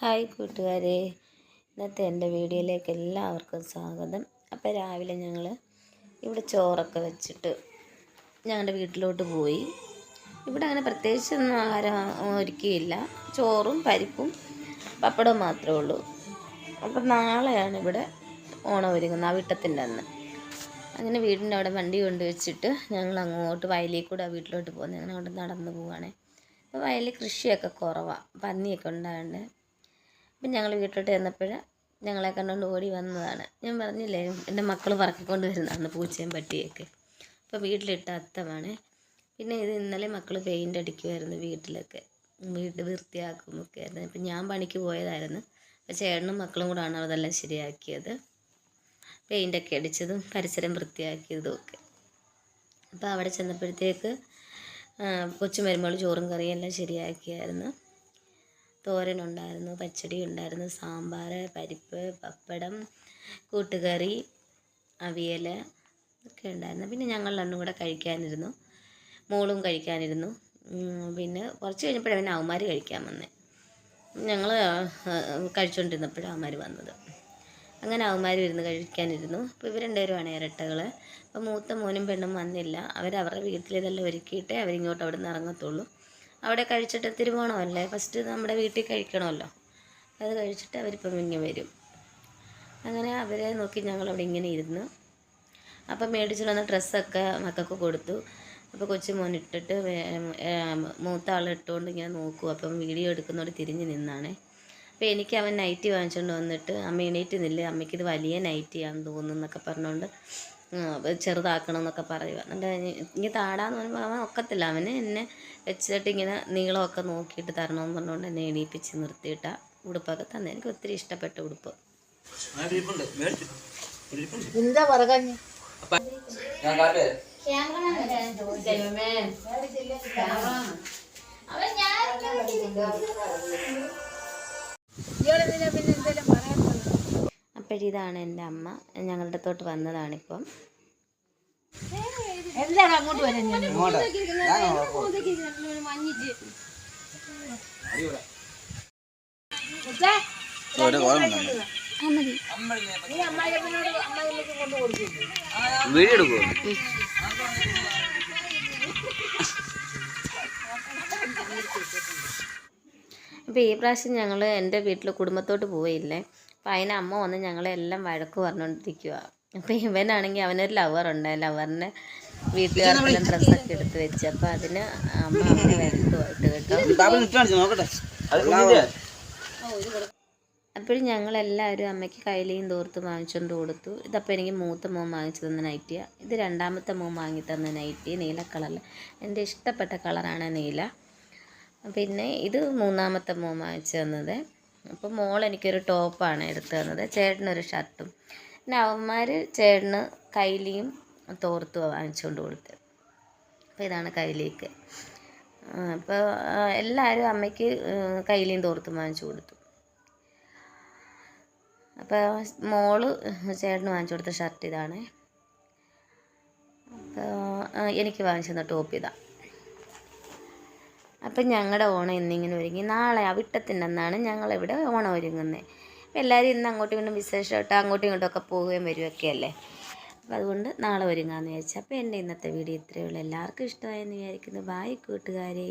Hi കൂട്ടുകാരെ. ഇന്നത്തെ എന്റെ വീഡിയോയിലേക്ക് എല്ലാവർക്കും സ്വാഗതം. അപ്പോൾ രാവിലെ ഞങ്ങൾ ഇവിടെ ചോറൊക്കെ വെച്ചിട്ട് ഞങ്ങളുടെ വീട്ടിലോട്ട് പോയി. ഇവിടെ അങ്ങനെ പ്രത്യേകിച്ചൊന്നും ആഹാരം ഒരുക്കിയില്ല. ചോറും പരിപ്പും പപ്പടവും മാത്രമേ ഉള്ളൂ. അപ്പം നാളെയാണ് ഇവിടെ ഓണം ഒരുങ്ങുന്നത് ആ വിട്ടത്തിന്റെ അന്ന്. അങ്ങനെ വീടിന്റെ അവിടെ വണ്ടി കൊണ്ടുവച്ചിട്ട് ഞങ്ങൾ അങ്ങോട്ട് വയലിൽ കൂടെ വീട്ടിലോട്ട് പോകുന്നത് അങ്ങനെ അവിടെ നടന്നു പോവുകയാണേ. അപ്പോൾ വയലിൽ കൃഷിയൊക്കെ കുറവാണ് പന്നിയൊക്കെ ഉണ്ടായതുകൊണ്ട് അപ്പം ഞങ്ങൾ വീട്ടിലോട്ട് ചെന്നപ്പോൾ ഞങ്ങളെ കണ്ടുകൊണ്ട് ഓടി വന്നതാണ്. ഞാൻ പറഞ്ഞില്ലേ എന്റെ മക്കൾ പറക്കിക്കൊണ്ട് വരുന്നതാണ് പൂച്ചയും പട്ടിയൊക്കെ. അപ്പോൾ വീട്ടിലിട്ട അത്തമാണ്. പിന്നെ ഇത് ഇന്നലെ മക്കൾ പെയിന്റ് അടിക്കുമായിരുന്നു വീട്ടിലൊക്കെ. വീട് വൃത്തിയാക്കുമൊക്കെ ആയിരുന്നു. അപ്പം ഞാൻ പണിക്ക് പോയതായിരുന്നു. അപ്പോൾ ചേട്ടനും മക്കളും കൂടാണ് അതെല്ലാം ശരിയാക്കിയത്. പെയിന്റൊക്കെ അടിച്ചതും പരിസരം വൃത്തിയാക്കിയതും ഒക്കെ. അപ്പോൾ അവിടെ ചെന്നപ്പോഴത്തേക്ക് കൊച്ചു മരുമകൾ ചോറും കറിയും എല്ലാം ശരിയാക്കിയായിരുന്നു. തോരനുണ്ടായിരുന്നു പച്ചടി ഉണ്ടായിരുന്നു സാമ്പാർ പരിപ്പ് പപ്പടം കൂട്ടുകറി അവിയൽ ഒക്കെ ഉണ്ടായിരുന്നു. പിന്നെ ഞങ്ങൾ രണ്ടും കൂടെ കഴിക്കാനിരുന്നു മോളും കഴിക്കാനിരുന്നു. പിന്നെ കുറച്ച് കഴിഞ്ഞപ്പോഴാണ് പിന്നെ അവന്മാർ കഴിക്കാൻ വന്നത് ഞങ്ങൾ കഴിച്ചുകൊണ്ടിരുന്നപ്പോഴാണ് അവന്മാർ വന്നത്. അങ്ങനെ അവന്മാർ ഇരുന്ന് കഴിക്കാനിരുന്നു. അപ്പോൾ ഇവർ രണ്ടുപേരുമാണ് ഇരട്ടകൾ അപ്പോൾ മൂത്ത മോനും പെണ്ണും വന്നില്ല. അവരവരുടെ വീട്ടിലിതെല്ലാം ഒരുക്കിയിട്ടേ അവരിങ്ങോട്ട് അവിടെ നിന്ന് ഇറങ്ങത്തുള്ളൂ. അവിടെ കഴിച്ചിട്ട് തിരുവോണമല്ലേ ഫസ്റ്റ് നമ്മുടെ വീട്ടിൽ കഴിക്കണമല്ലോ. അത് കഴിച്ചിട്ട് അവരിപ്പം ഇങ്ങനെ വരും. അങ്ങനെ അവരെ നോക്കി ഞങ്ങളവിടെ ഇങ്ങനെ ഇരുന്നു. അപ്പം മേടിച്ചു വന്ന ഡ്രസ്സൊക്കെ മക്കൾക്ക് കൊടുത്തു. അപ്പോൾ കൊച്ചു മോൻ ഇട്ടിട്ട് മൂത്ത ആൾ ഇട്ടുകൊണ്ട് ഇങ്ങനെ നോക്കും. അപ്പം വീഡിയോ എടുക്കുന്നോട് തിരിഞ്ഞ് നിന്നാണേ. അപ്പോൾ എനിക്ക് അവൻ നൈറ്റി വാങ്ങിച്ചുകൊണ്ട് വന്നിട്ട് അമ്മ എണീറ്റ് നില്ലേ. അമ്മയ്ക്കിത് വലിയ നൈറ്റിയാണെന്ന് തോന്നുന്നു എന്നൊക്കെ പറഞ്ഞുകൊണ്ട് ചെറുതാക്കണം എന്നൊക്കെ പറയുക എന്നിട്ട് ഇങ്ങനെ താടാന്ന് പറയുമ്പോൾ അവൻ ഒക്കത്തില്ല. അവന് എന്നെ വെച്ചിട്ട് ഇങ്ങനെ നീളമൊക്കെ നോക്കിയിട്ട് തരണം എന്ന് പറഞ്ഞുകൊണ്ട് എന്നെ എണീപ്പിച്ച് നിർത്തിയിട്ട ഉടുപ്പൊക്കെ തന്നെ. എനിക്ക് ഒത്തിരി ഇഷ്ടപ്പെട്ട ഉടുപ്പ്. എന്താ പറകഞ്ഞ് അപ്പോഴിതാണ് എന്റെ അമ്മ. ഞങ്ങളുടെ അടുത്തോട്ട് വന്നതാണിപ്പം. എന്താണ് അങ്ങോട്ട് അപ്പോൾ ഈ പ്രാവശ്യം ഞങ്ങൾ എന്റെ വീട്ടിൽ കുടുംബത്തോട്ട് പോയില്ലേ? അപ്പോൾ അതിന് അമ്മ വന്ന് ഞങ്ങളെല്ലാം വഴക്ക് പറഞ്ഞുകൊണ്ടിരിക്കുക അപ്പം ഇവനാണെങ്കിൽ അവനൊരു ലവറുണ്ട് ലവറിനെ വീട്ടുകാർക്കെല്ലാം ഡ്രസ്സൊക്കെ എടുത്ത് വെച്ച്. അപ്പം അതിന് അമ്മ അവനെ പോയിട്ട് കേട്ടോ. നോക്കട്ടെ. അപ്പോഴും ഞങ്ങളെല്ലാവരും അമ്മയ്ക്ക് കയ്യിലേയും തോർത്ത് വാങ്ങിച്ചുകൊണ്ട് കൊടുത്തു. ഇതപ്പോൾ എനിക്ക് മൂത്ത മോൻ വാങ്ങിച്ചു തന്ന നൈറ്റിയാണ് ഇത് രണ്ടാമത്തെ മോൻ വാങ്ങി തന്ന നൈറ്റി. നീല കളറിൽ. എന്റെ ഇഷ്ടപ്പെട്ട കളറാണ് നീല. പിന്നെ ഇത് മൂന്നാമത്തെ മോൻ വാങ്ങിച്ചു തന്നത്. അപ്പോൾ മോൾ എനിക്കൊരു ടോപ്പാണ് എടുത്തു തന്നത്. ചേട്ടനൊരു ഷർട്ടും പിന്നെ അവന്മാർ ചേട്ടന് കൈലിയും തോർത്തും വാങ്ങിച്ചുകൊണ്ട് കൊടുത്തത്. അപ്പോൾ ഇതാണ് കൈലിക്ക്. അപ്പോൾ എല്ലാവരും അമ്മയ്ക്ക് കൈലിയും തോർത്തും വാങ്ങിച്ചു കൊടുത്തു. അപ്പോൾ മോൾ ചേട്ടന് വാങ്ങിച്ചു കൊടുത്ത ഷർട്ട് ഇതാണ്. അപ്പോൾ എനിക്ക് വാങ്ങിച്ചു തന്ന ടോപ്പ് ഇതാണ് അപ്പം ഞങ്ങളുടെ ഓണം ഇന്നിങ്ങനെ ഒരുങ്ങി. നാളെ അവിട്ടത്തിന്റെ അന്നാണ് ഞങ്ങളിവിടെ ഓണം ഒരുങ്ങുന്നത് അപ്പം എല്ലാവരും ഇന്ന് അങ്ങോട്ടും ഇങ്ങോട്ടും വിശേഷമായിട്ട് അങ്ങോട്ടും ഇങ്ങോട്ടും ഒക്കെ പോവുകയും വരികയൊക്കെ അല്ലേ അപ്പം അതുകൊണ്ട് നാളെ ഒരുങ്ങാമെന്ന് വിചാരിച്ചു. അപ്പോൾ എന്റെ ഇന്നത്തെ വീഡിയോ ഇത്രയേ ഉള്ളൂ. എല്ലാവർക്കും ഇഷ്ടമായെന്ന് വിചാരിക്കുന്നു. ബായ് കൂട്ടുകാരേ.